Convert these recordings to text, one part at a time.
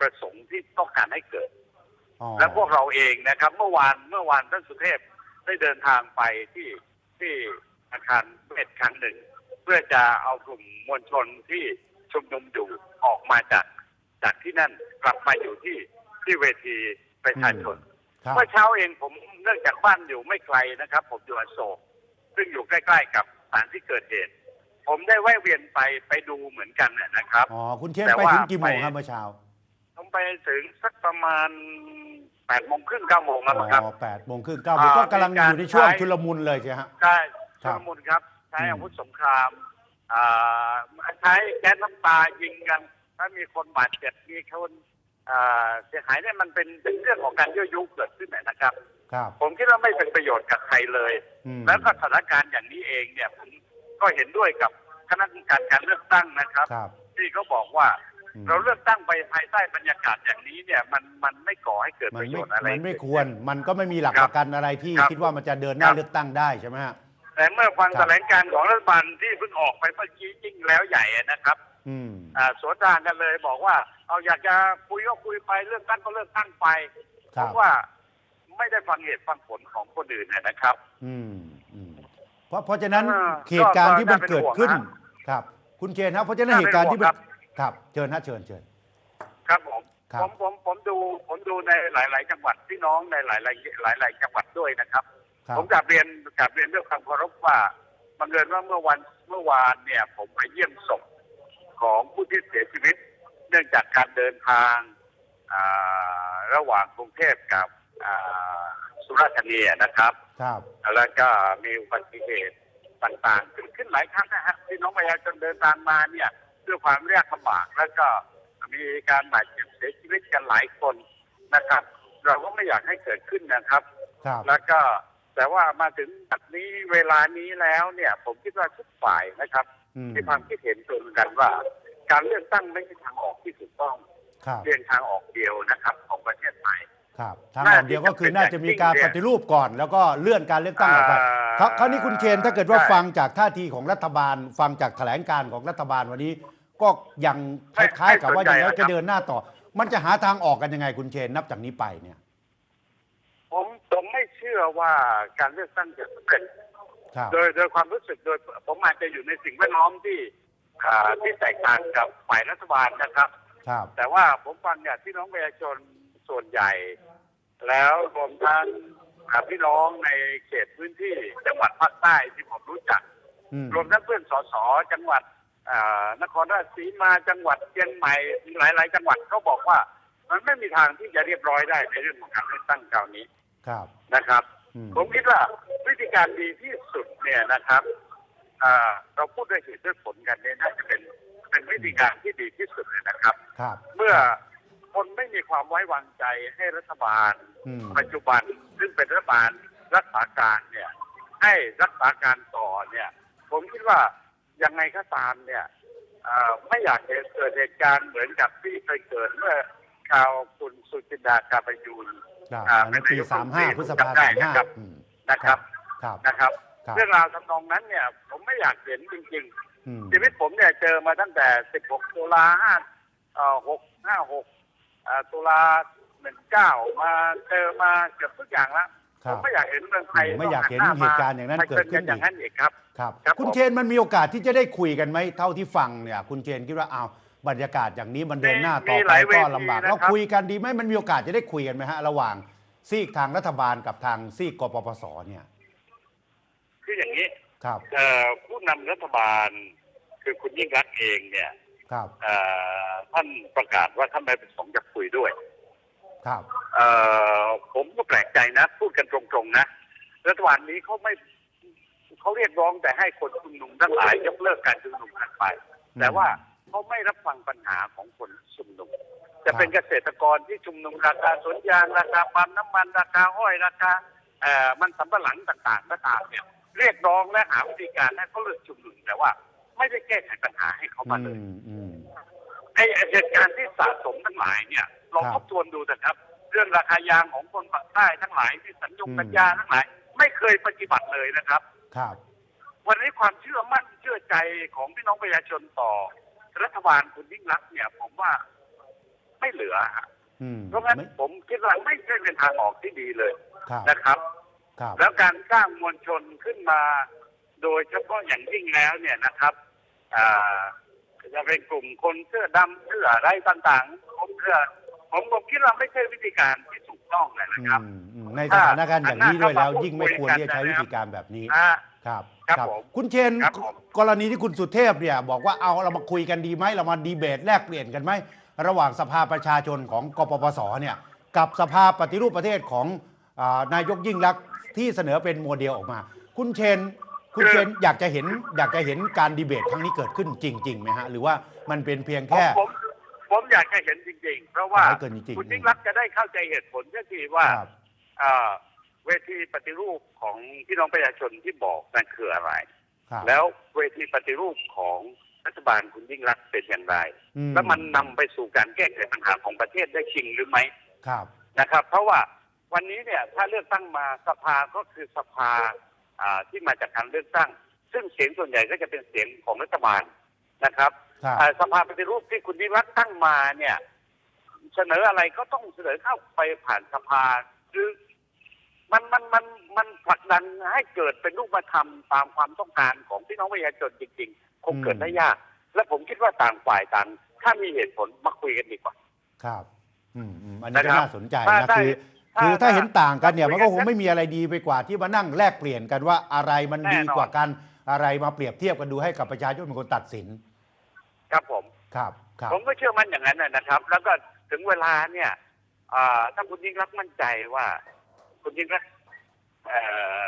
ประสงค์ที่ต้องการให้เกิดอ๋อและพวกเราเองนะครับ เมื่อวานเมื่อวานท่านสุเทพได้เดินทางไปที่ที่อาคารเวทครั้งหนึ่ง เพื่อจะเอากลุ่มมวลชนที่ชุมนุมอยู่ออกมาจากจากที่นั่นกลับมาอยู่ที่ที่เวทีประชาชนครับเมื่อเช้าเองผมเนื่องจากบ้านอยู่ไม่ไกลนะครับ ผมอยู่อโศกซึ่งอยู่ใกล้ ๆ กับสถานที่เกิดเหตุ ผมได้แวะเวียนไปไปดูเหมือนกันน่ะนะครับอ๋อคุณเชนแต่ไปว่าถึงกี่โมงไปครับเมื่อเช้า ผมไปถึงสักประมาณแปดโมงครึ่งเก้าโมงแล้วมั้งครับอ๋อแปดโมงครึ่งเก้าโมงอ่าก็กำลังมีอการยู่ในช่วงใช้ชุลมุนเลยใช่ฮะใช่ครัชุบลมุนครับ ใช้อืมอาวุธสงครามอ่าใช้แก๊สน้ำตายิงกันถ้ามีคนบาดเจ็บมีคนอ่าเสียหายเนี่ยมันเป็นเป็นเรื่องของการยั่วยุเกิดขึ้นนะครับครับผมคิดว่าไม่เป็นประโยชน์กับใครเลยอืมแล้วก็สถานการณ์อย่างนี้เองเนี่ยผมก็เห็นด้วยกับคณะกรรมการการเลือกตั้งนะครับครับที่เขาบอกว่าอืม เราเลือกตั้งไปภายใต้บรรยากาศอย่างนี้เนี่ยมันมันไม่ก่อให้เกิดมัปนระโยไม่ชน์อะไร มันไม่ควร มันก็ไม่มีหลักคปรับระกันอะไรที่ครับคิดว่ามันจะเดินหน้าครับ เลือกตั้งได้ใช่ไหมฮะ แต่เมื่อฟังครับ แถลงการของรัฐบาลที่เพิ่งออกไปเมื่อกี้ยิ่งแล้วใหญ่นะครับอืม อ่าสวนทางกันเลยบอกว่า เอาอยากจะคุยก็คุยไปเลือกตั้งก็เลือกตั้งไปคเพรับ ราะว่าไม่ได้ฟังเหตุฟังผลของคนอื่นนะครับ อืมอืมเพราะเพราะฉะนั้นอ่าเหตุการณ์ที่มันก็เกิดขึ้นน่าเป็นห่วงครับ คุณเชนครับเพราะฉะนั้นน่าเหเป็นตุการณ์ที่ห่วงมัครันบ ครับ เชิญฮะเชิญเชิญ ครับผมครับผมผมผมดูผมดูในหลาย ๆ จังหวัดพี่น้องในหลายๆหลายๆจังหวัดด้วยนะครับ ครับ ผมกลับเรียนกลับเรียนด้วยความเคารพว่าบังเอิญว่าเมื่อวันเมื่อวานเนี่ย ผมไปเยี่ยมศพของผู้ที่เสียชีวิต เนื่องจากการเดินทางอ่าระหว่างกรุงเทพกับอ่าสุราษฎร์ธานีนะครับ ครับ แล้วก็มีอุบัติเหตุต่างๆเกิดขึ้นหลายครั้งนะฮะที่น้องประชาชนเดินทางมาเนี่ย ด้วยความยากลำบากแล้วก็มีการบาดเจ็บเสียชีวิตกันหลายคนนะครับ เราก็ไม่อยากให้เกิดขึ้นนะครับครับแล้วก็แต่ว่ามาถึงแบบนี้เวลานี้แล้วเนี่ย ผมคิดว่าทุกฝ่ายนะครับอืมมีความคิดเห็นตรงกันว่า การเลือกตั้งไม่ใช่ทางออกที่ถูกต้องครับเพียงทางออกเดียวนะครับ ของประเทศไทยครับทางอน่าอกเดียวก็คือจะเป็นน่าจะมีการอย่างยิ่งปฏิรูปก่อน แล้วก็เลื่อนการเลือกตั้งออกไปอ่าคราวคราวนี้คุณเชนถ้าเกิดว่าใช่ฟังจากท่าทีของรัฐบาล ฟังจากแถลงการของรัฐบาลวันนี้ ก็ยังคไม่ล้ายๆกับว่าไม่ยังสนใจไงจะนะครับเดินหน้าต่อ มันจะหาทางออกกันยังไงคุณเชนนับจากนี้ไปเนี่ย ผมผมไม่เชื่อว่าการเลือกตั้งจะสำเร็จครับโดยโดยความรู้สึกโดยผมอาจจะอยู่ในสิ่งแวดล้อมที่อ่าที่แตกต่างกับฝ่ายรัฐบาลนะครับครับ แต่ว่าผมฟังจากพี่น้องประชาชนส่วนใหญ่ แล้วรวมทั้งอ่าพี่น้องในเขตพื้นที่จังหวัดภาคใต้ที่ผมรู้จักอืมรวมทั้งเพื่อนสสจังหวัดอ่า นครราชสีมาจังหวัดเชียงใหม่หลาย ๆ จังหวัดเขาบอกว่า มันไม่มีทางที่จะเรียบร้อยได้ในเรื่องของการเลือกตั้งคราวนี้ครับนะครับอืมผมคิดว่าวิธีการดีที่สุดเนี่ยนะครับอ่าเราพูดด้วยเหตุด้วยผลกันเนี่ยน่าจะเป็นเป็นวิธีการที่ดีที่สุดเลยนะครับครับ เมื่อคนไม่มีความไว้วางใจให้รัฐบาลอืมปัจจุบันซึ่งเป็นรัฐบาลรักษาการเนี่ย ให้รักษาการต่อเนี่ย ผมคิดว่า ยังไงก็ตามเนี่ยเอ่อไม่อยากให้เกิดเหตุการณ์เหมือนกับที่เคยเกิดเมื่อคราวคุณสุจินดากาบยูนครับอ่าในปีเป็นนายกสามห้ารัฐมนตรีพฤษภาจำได้สามห้านะครับอืมนะครับครับนะครับครับ เรื่องราวทำนองนั้นเนี่ย ผมไม่อยากเห็นจริงอืมๆชีวิตผมเนี่ยเจอมาตั้งแต่ 16 ตุลา5เอ่อ6 5 6เอ่อตุลา 19 มาเจอมาเกือบทุกอย่างแล้วค ผรับมไม่อยากเห็นเมืองไทยไม่อยากเห็นต้งเหตุการณ์อย่างนั้นให้เกิดขึ้นอย่างนั้นอีกครับครับครับคุณผมเชนมันมีโอกาสที่จะได้คุยกันไหมเท่าที่ฟังเนี่ยคุณเชนคิดว่าอ้าวบรรยากาศอย่างนี้มันเดินหน้าต่อมีหไปลายเวก็ทีลำบากนะครับเราคุยกันดีไหมมันมีโอกาสจะได้คุยกันไหมฮะ ระหว่างซีกทางรัฐบาลกับทางซีกกปปสเนี่ย คืออย่างนี้ครับเอ่อผู้นำรัฐบาล คือคุณยิ่งรักษณ์เองเนี่ยครับเอ่อท่านประกาศว่าท่านไม่ประสงค์จะคุยด้วย ครับเอ่อผมก็แปลกใจนะ พูดกันตรงๆนะรัฐบาลนี้เขาไม่เขาเรียกร้องแต่ให้คนชุมนุมทั้งหลายยกเลิกการชุมนุมกันไป แต่ว่าเขาไม่รับฟังปัญหาของคนชุมนุม จะเป็นเกษตรกรที่ชุมนุมราคาสวนยางราคาปาล์มน้ำมันราคาอ้อยราคาเอ่อมันสำปะหลังต่างๆก็ตามเนี่ย เรียกร้องและหาวิธีการให้เขาเลิกชุมนุมแต่ว่า ไม่ได้แก้ไขปัญหาให้เขามาเลยอืมอืมไอ้เหตุการณ์ที่สะสมทั้งหลายเนี่ย ลองคทรับบทวนดูนะครับ เรื่องราคายางของคนปากใต้ทั้งหลายที่สัญญงอืมสัญญาทั้งหลาย ไม่เคยปฏิบัติเลยนะครับ ครับ วันนี้ความเชื่อมั่นเชื่อใจของพี่น้องประชาชนต่อ รัฐบาลคุณยิ่งรักษณ์เนี่ย ผมว่าไม่เหลือฮะอืมเพราะงั้นไม่ผมคิดว่าไม่ใช่เป็นทางออกที่ดีเลยครับนะครับ ครับ แล้วการสร้างมวลชนขึ้นมา โดยเฉพาะอย่างยิ่งแล้วเนี่ยนะครับอ่าจะเป็นกลุ่มคนเสื้อดำเสื้ออะไรต่างๆผมเสื้อ ผมผมคิดว่าไม่ใช่วิธีการที่ถูกต้องเลยนะครับอืมอืมในสถานการณ์อย่างนี้ด้วยแล้ว ยิ่งไม่ควรที่จะใช้วิธีการแบบนี้อ่าครับครับผมคุณเชนครับผมกรณีที่คุณสุเทพเนี่ย บอกว่าเอาเรามาคุยกันดีไหมเรามาดีเบตแลกเปลี่ยนกันไหมระหว่างสภาประชาชนของกปปสเนี่ย กับสภาปฏิรูปประเทศของอานายกยิ่งรักษณ์ที่เสนอเป็นโมเดลออกมา คุณเชนคุณเชนอยากจะเห็นอยากจะเห็นการดีเบตครั้งนี้เกิดขึ้นจริงๆไหมฮะหรือว่ามันเป็นเพียงผมแค่ ผมผมอยากจะเห็นจริง ๆ เพราะว่าอยากให้เกินจริงๆ คุณยิ่งรักษณ์จะได้เข้าใจเหตุผลสักทีว่าครับอ่าเวทีปฏิรูปของพี่น้องประชาชนที่บอกนั่นคืออะไร ครับ แล้วเวทีปฏิรูปของรัฐบาลคุณยิ่งรักษณ์เป็นอย่างไร อืแล้วมันนำไปสู่การแก้ไขปัญหาของประเทศได้จริงหรือไม่ครับ นะครับ เพราะว่าวันนี้เนี่ยถ้าเลือกตั้งมาสภาก็คือสภาอ่าที่มาจากการเลือกตั้ง ซึ่งเสียงส่วนใหญ่ก็จะเป็นเสียงของรัฐบาลนะครับครับอ่า สภาปฏิรูปที่คุณยิ่งรักษณ์ตั้งมาเนี่ย เสนออะไรก็ต้องเสนอเข้าไปผ่านสภาคือมันมันมันมันผลักดันให้เกิดเป็นรูปธรรมตามความต้องการของพี่น้องประชาชนจริง ๆ คงเกิดได้ยาก และผมคิดว่าต่างฝ่ายต่าง ถ้ามีเหตุผลมาคุยกันดีกว่า ครับ อืมอืมอันนี้ก็นะครับน่าสนใจถ้านะได้คือถ้าคือถ้าถ้าเห็นต่างกันเนี่ยคุยมันก็กันคงไม่มีอะไรดีไปกว่าที่มานั่งแลกเปลี่ยนกันว่าอะไรมันแน่ดีนอนกว่ากันอะไรมาเปรียบเทียบกันดูให้กับประชาชนเป็นคนตัดสิน ครับผมครับครับผมก็เชื่อมั่นอย่างนั้นนะนะครับ แล้วก็ถึงเวลาเนี่ยอ่าถ้าคุณยิ่งรักษณ์มั่นใจว่า คุณยิ่งรักษณ์เอ่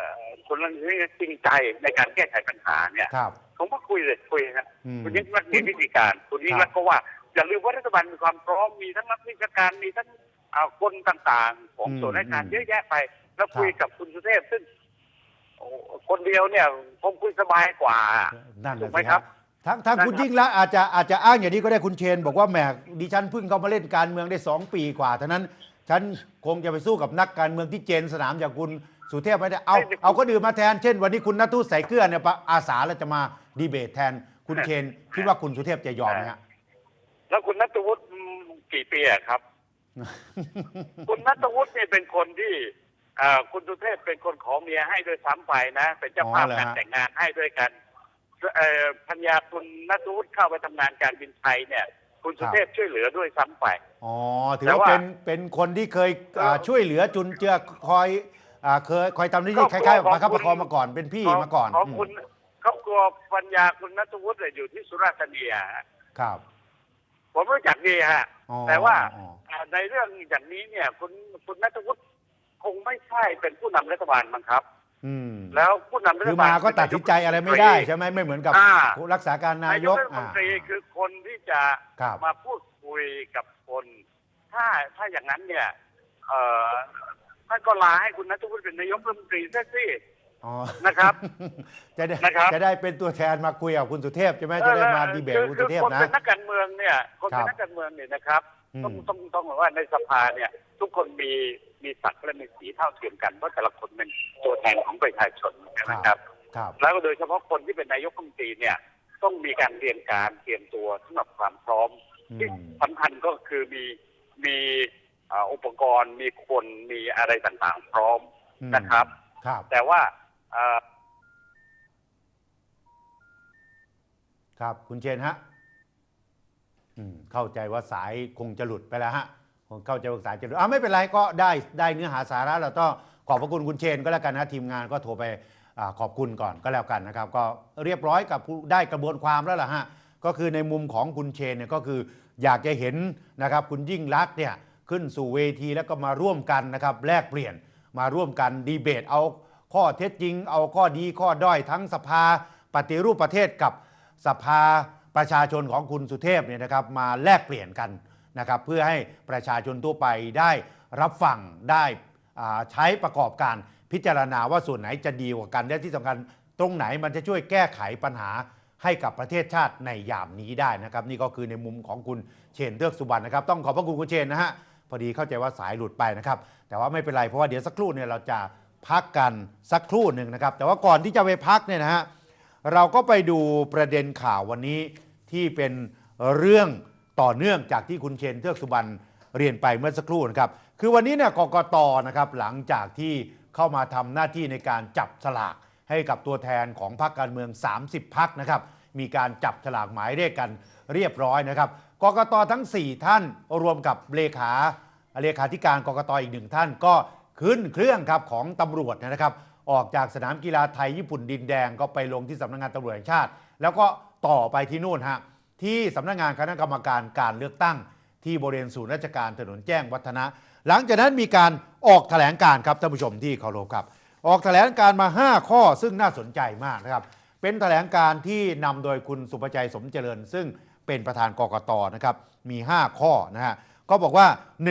อคุณยิ่งรักษณ์จริงใจในการแก้ไขปัญหาเนี่ยครับผมก็คุยเลยคุยครับอืมคุณยิ่งรักษณ์มีวิธีการ คุณยิ่งรักษณ์ก็ว่าอย่าลืมว่ารัฐบาลมีความพร้อมมีทั้งนักวิชาการมีทั้งอ่าคนต่างๆ ของอืมส่วนราชการอืมเยอะแยะไป แล้วครับคุยกับคุณสุเทพซึ่งโอ้คนเดียวเนี่ยผมคุยสบายกว่านั่นถูนะกไหมสิคครัรับ บทั้งทั้งนะครับคุณยิ่งละอาจจะอาจจะอ้างอย่างนี้ก็ได้คุณเชน บอกว่าแหมดิฉันเพิ่งเข้ามาเล่นการเมืองได้สองปีกว่าเท่านั้น ฉันคงจะไปสู้กับนักการเมืองที่เจนสนามอย่างคุณสุเทพไม่ได้เอาเอาก็ดื่มมาแทนเช่น วันนี้คุณนัททุใส่เกลือเนี่ยปะอาสาแล้วจะมาดีเบตแทน คุณเชนคิดว่าคุณสุเทพจะยอมไหมฮะแล้วคุณนัทวุฒิอืมกี่ปีอะครับ คุณนัทวุฒิเนี่ยเป็นคนที่เอ่อคุณสุเทพเป็นคนขอเมียให้ด้วยซ้ำไปนะ เป็นเจ้าภาพอ๋อเหรอฮะงานแต่งงานให้ด้วยกันเอ่อ พัญญาคุณนัทวุฒิเข้าไปทำงานการบินไทยเนี่ย คุณสุเทพช่วยเหลือด้วยซ้ำไปอ๋อถือแต่ว่าว่าเป็นเป็นคนที่เคยอ่าเออช่วยเหลือจุนเจือคอยอ่าเคยคอยทำหน้าที่คครอบครัวล้ายๆประคับของประคองคุณมาก่อนเป็นพี่มาก่อนของอืมคุณครอบครัวปัญญาคุณนัทวุฒิเนี่ยอยู่ที่สุราษฎร์ธานีอะฮะครับ ผมรู้จักดีฮะอ๋อแต่ว่าอ๋ออ่าในเรื่องอย่างนี้เนี่ย คุณคุณนัทวุฒิคงไม่ใช่เป็นผู้นำรัฐบาลมั้งครับ อืมแล้วผู้นำรัฐคือบาลมาก็ตัดสินใจอะไรไม่ได้ใช่ไหมไม่เหมือนกับอ่า รักษาการนานายยกกรัฐมนตรีอ่าคือคนที่จะครับ มาพูดคุยกับคน ถ้าถ้าอย่างนั้นเนี่ย เอ่อท่านก็ลาให้คุณนัทวุฒิเป็นนายกรัฐมนตรีซะสิ อ๋อนะครับจะได้นะครับ จะได้เป็นตัวแทนมาคุยกับคุณสุเทพใช่ไหมจะได้มาดีเบตกับคุณคืสุเทพคนนะ เป็นนักการเมืองเนี่ย คนเป็นครับนักการเมืองเนี่ยนะครับ อืมต้องต้องต้องบอกว่าในสภาเนี่ย ทุกคนมี มีศักดิ์และมีสีเท่าเทียมกันเพราะแต่ละคนเป็นตัวแทนของประชาชนใช่ไหมครับครับ แล้วก็โดยเฉพาะคนที่เป็นนายกรัฐมนตรีเนี่ยต้องมีการเตรียมการเตรียมตัวสำหรับความพร้อมอืที่มสำคัญก็คือมีมีอ่าอุปกรณ์มีคนมีอะไรต่างๆ พร้อมอืมนะครับ ครับ แต่ว่าอ่าครับคุณเชนฮะอืมเข้าใจว่าสายคงจะหลุดไปแล้วฮะ เข้าใจว่าสาจะหลุดอ่าไม่เป็นไรก็ได้ได้เนื้อหาสาระเราต้องขอบพระคุณคุณเชนก็แล้วกันนะทีมงานก็โทรไปอขอบคุณก่อนก็แล้วกันนะครับ ก็เรียบร้อยกับได้กระบวนความแล้วล่ะฮะก็คือในมุมของคุณเชนเนี่ยก็คืออยากจะเห็นนะครับคุณยิ่งรักเนี่ยขึ้นสู่เวทีแล้วก็มาร่วมกันนะครับแลกเปลี่ยนมาร่วมกันดีเบต เอาข้อเท็จจริง เอาข้อดีข้อด้อยทั้งสภาปฏิรูปประเทศกับสภาประชาชนของคุณสุเทพเนี่ยนะครับมาแลกเปลี่ยนกัน นะครับเพื่อให้ประชาชนทั่วไปได้รับฟังได้ใช้ประกอบการพิจารณาว่าส่วนไหนจะดีกว่ากันและที่สำคัญตรงไหนมันจะช่วยแก้ไขปัญหาให้กับประเทศชาติในยามนี้ได้นะครับ นี่ก็คือในมุมของคุณเชนเลือกสุบรรณนะครับ ต้องขอบพระคุณคุณเชนนะฮะพอดีเข้าใจว่าสายหลุดไปนะครับ แต่ว่าไม่เป็นไรเพราะว่าเดี๋ยวสักครู่เนี่ยเราจะพักกันสักครู่หนึ่งนะครับ แต่ว่าก่อนที่จะไปพักเนี่ยนะฮะเราก็ไปดูประเด็นข่าววันนี้ที่เป็นเรื่อง ต่อเนื่องจากที่คุณเชนเทือกสุบรรณเรียนไปเมื่อสักครู่นะครับ คือวันนี้เนี่ยกกตนะครับหลังจากที่เข้ามาทำหน้าที่ในการจับฉลากให้กับตัวแทนของพรรคการเมือง 30 พักนะครับ มีการจับฉลากหมายเลขกันเรียบร้อยนะครับ กกตทั้ง 4 ท่านรวมกับเลขาเลขาธิการกกตอีกหนึ่งท่านก็ขึ้นเครื่องครับของตำรวจนะครับ ออกจากสนามกีฬาไทยญี่ปุ่นดินแดงก็ไปลงที่สำนักงานตำรวจแห่งชาติ แล้วก็ต่อไปที่นู่นฮะ ที่สำนักงานคณะกรรมการการเลือกตั้ง ที่บริเวณศูนย์ราชการถนนแจ้งวัฒนะ หลังจากนั้นมีการออกแถลงการครับท่านผู้ชมที่เคารพครับ ออกแถลงการมา 5 ข้อซึ่งน่าสนใจมากนะครับ เป็นแถลงการที่นำโดยคุณสุประชัยสมเจริญ ซึ่งเป็นประธานกกตนะครับมี 5 ข้อนะฮะก็บอกว่า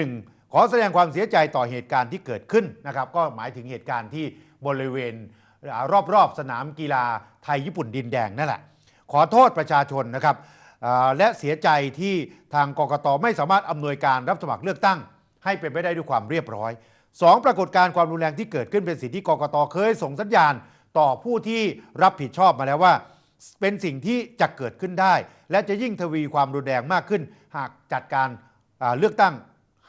1. ขอแสดงความเสียใจต่อเหตุการณ์ที่เกิดขึ้นนะครับก็หมายถึงเหตุการณ์ที่บริเวณรอบๆ สนามกีฬาไทยญี่ปุ่นดินแดงนั่นแหละขอโทษประชาชนนะครับ และเสียใจที่ทางกกตไม่สามารถอำนวยการรับสมัครเลือกตั้ง ให้เป็นไปได้ด้วยความเรียบร้อย 2. ปรากฏการณ์ความรุนแรงที่เกิดขึ้นเป็นสิ่งที่กกตเคยส่งสัญญาณ ต่อผู้ที่รับผิดชอบมาแล้วว่า เป็นสิ่งที่จะเกิดขึ้นได้ และจะยิ่งทวีความรุนแรงมากขึ้น หากจัดการเลือกตั้ง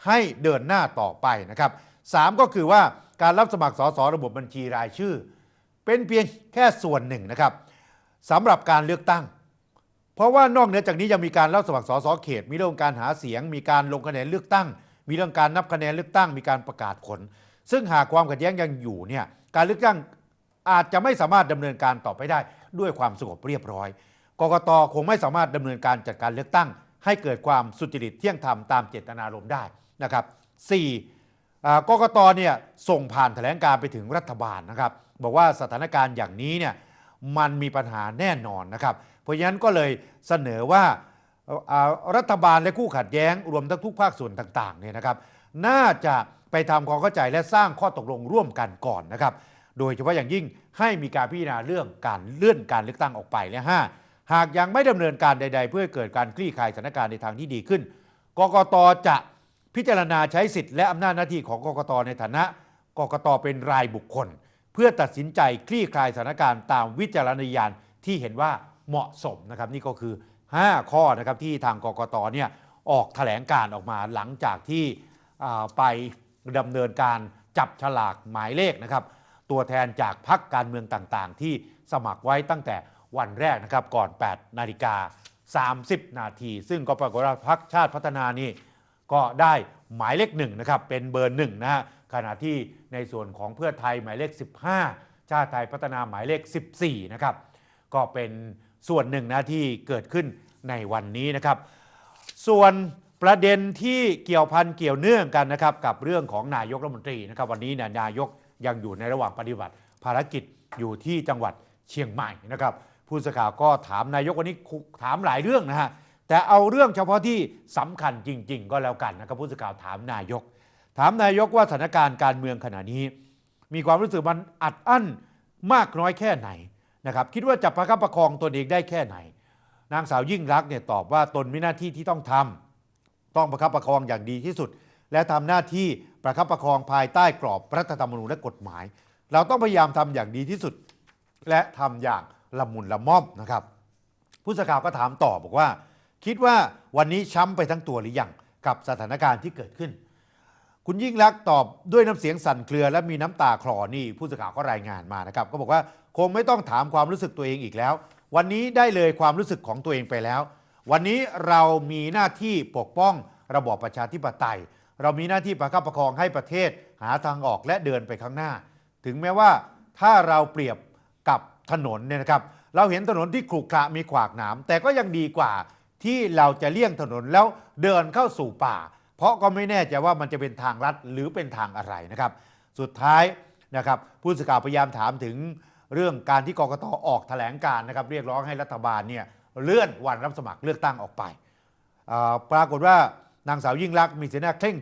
ให้เดินหน้าต่อไปนะครับสามก็คือว่าการรับสมัครสสระบบบัญชีรายชื่อ เป็นเพียงแค่ส่วนหนึ่งนะครับสำหรับการเลือกตั้ง เพราะว่านอกเหนือจากนี้ยังมีการรับสมัครสสเขต มีเรื่องการหาเสียง มีการลงคะแนนเลือกตั้ง มีเรื่องการนับคะแนนเลือกตั้ง มีการประกาศผล ซึ่งหากความขัดแย้งยังอยู่เนี่ยการเลือกตั้งอาจจะไม่สามารถดำเนินการต่อไปได้ด้วยความสงบเรียบร้อย กกตคงไม่สามารถดำเนินการจัดการเลือกตั้ง ให้เกิดความสุจริตเที่ยงธรรมตามเจตนารมณ์ได้นะครับ 4. อ่ากกตเนี่ยส่งผ่านแถลงการไปถึงรัฐบาลนะครับ บอกว่าสถานการณ์อย่างนี้เนี่ยมันมีปัญหาแน่นอนนะครับ เพราะฉะนั้นก็เลยเสนอว่ารัฐบาลและคู่ขัดแย้ง รวมทั้งทุกภาคส่วนต่างๆเนี่ยนะครับน่าจะไปทำความเข้าใจและสร้างข้อตกลงร่วมกันก่อนนะครับ โดยเฉพาะอย่างยิ่งให้มีการพิจารณาเรื่องการเลื่อนการเลือกตั้งออกไปและ 5 หากยังไม่ดำเนินการใด ๆ เพื่อเกิดการคลี่คลายสถานการณ์ในทางที่ดีขึ้น กกตจะพิจารณาใช้สิทธิ์และอำนาจหน้าที่ของกกตในฐานะ กกตเป็นรายบุคคล เพื่อตัดสินใจคลี่คลายสถานการณ์ตามวิจารณญาณที่เห็นว่า เหมาะสมนะครับ นี่ก็คือ 5 ข้อนะครับที่ทางกกตเนี่ยออกแถลงการออกมาหลังจากที่ไปดำเนินการจับฉลากหมายเลขนะครับ ตัวแทนจากพรรคการเมืองต่างๆ ที่สมัครไว้ตั้งแต่วันแรกนะครับก่อน 8 นาฬิกา 30 นาที ซึ่งก็ปรากฏว่าพรรคชาติพัฒนานี่ก็ได้หมายเลขหนึ่งนะครับเป็นเบอร์หนึ่งนะฮะขณะที่ในส่วนของเพื่อไทยหมายเลข 15 ชาติไทยพัฒนาหมายเลข 14 นะครับ ก็เป็น ส่วนหนึ่งนะที่เกิดขึ้นในวันนี้นะครับ ส่วนประเด็นที่เกี่ยวพันเกี่ยวเนื่องกันนะครับ กับเรื่องของนายกรัฐมนตรีนะครับวันนี้เนี่ยนายกยังอยู่ในระหว่างปฏิบัติ ภารกิจอยู่ที่จังหวัดเชียงใหม่นะครับ ผู้สื่อข่าวก็ถามนายกวันนี้ถามหลายเรื่องนะฮะแต่เอาเรื่องเฉพาะที่สำคัญจริง ๆ ก็แล้วกันนะครับผู้สื่อข่าวถามนายก ถามนายกว่าสถานการณ์การเมืองขณะนี้ มีความรู้สึกมันอัดอั้นมากน้อยแค่ไหน นะครับคิดว่าจะประคับประคองตนเองได้แค่ไหน นางสาวยิ่งรักเนี่ยตอบว่าตนมีหน้าที่ที่ต้องทำต้องประคับประคองอย่างดีที่สุด และทำหน้าที่ประคับประคองภายใต้กรอบรัฐธรรมนูญและกฎหมาย เราต้องพยายามทำอย่างดีที่สุด และทำอย่างละมุนละม่อมนะครับ ผู้สื่อข่าวก็ถามต่อบอกว่า คิดว่าวันนี้ช้ำไปทั้งตัวหรือยังกับสถานการณ์ที่เกิดขึ้น คุณยิ่งรักตอบด้วยน้ำเสียงสั่นเครือและมีน้ำตาคลอนี่ผู้สื่อข่าวก็รายงานมานะครับ ก็บอกว่าคงไม่ต้องถามความรู้สึกตัวเองอีกแล้ว วันนี้ได้เลยความรู้สึกของตัวเองไปแล้ว วันนี้เรามีหน้าที่ปกป้องระบอบประชาธิปไตย เรามีหน้าที่ประคับประคองให้ประเทศหาทางออกและเดินไปข้างหน้า ถึงแม้ว่าถ้าเราเปรียบกับถนนเนี่ยนะครับ เราเห็นถนนที่ขรุขระมีขวากหนามแต่ก็ยังดีกว่าที่เราจะเลี่ยงถนนแล้วเดินเข้าสู่ป่า เพราะก็ไม่แน่ใจว่ามันจะเป็นทางลัดหรือเป็นทางอะไรนะครับ สุดท้ายนะครับผู้สื่อข่าวพยายามถามถึงเรื่องการที่กกตออกแถลงการนะครับเรียกร้องให้รัฐบาลเนี่ยเลื่อนวันรับสมัครเลือกตั้งออกไป ปรากฏว่านางสาวยิ่งรักษณ์มีสีหน้าเคร่ง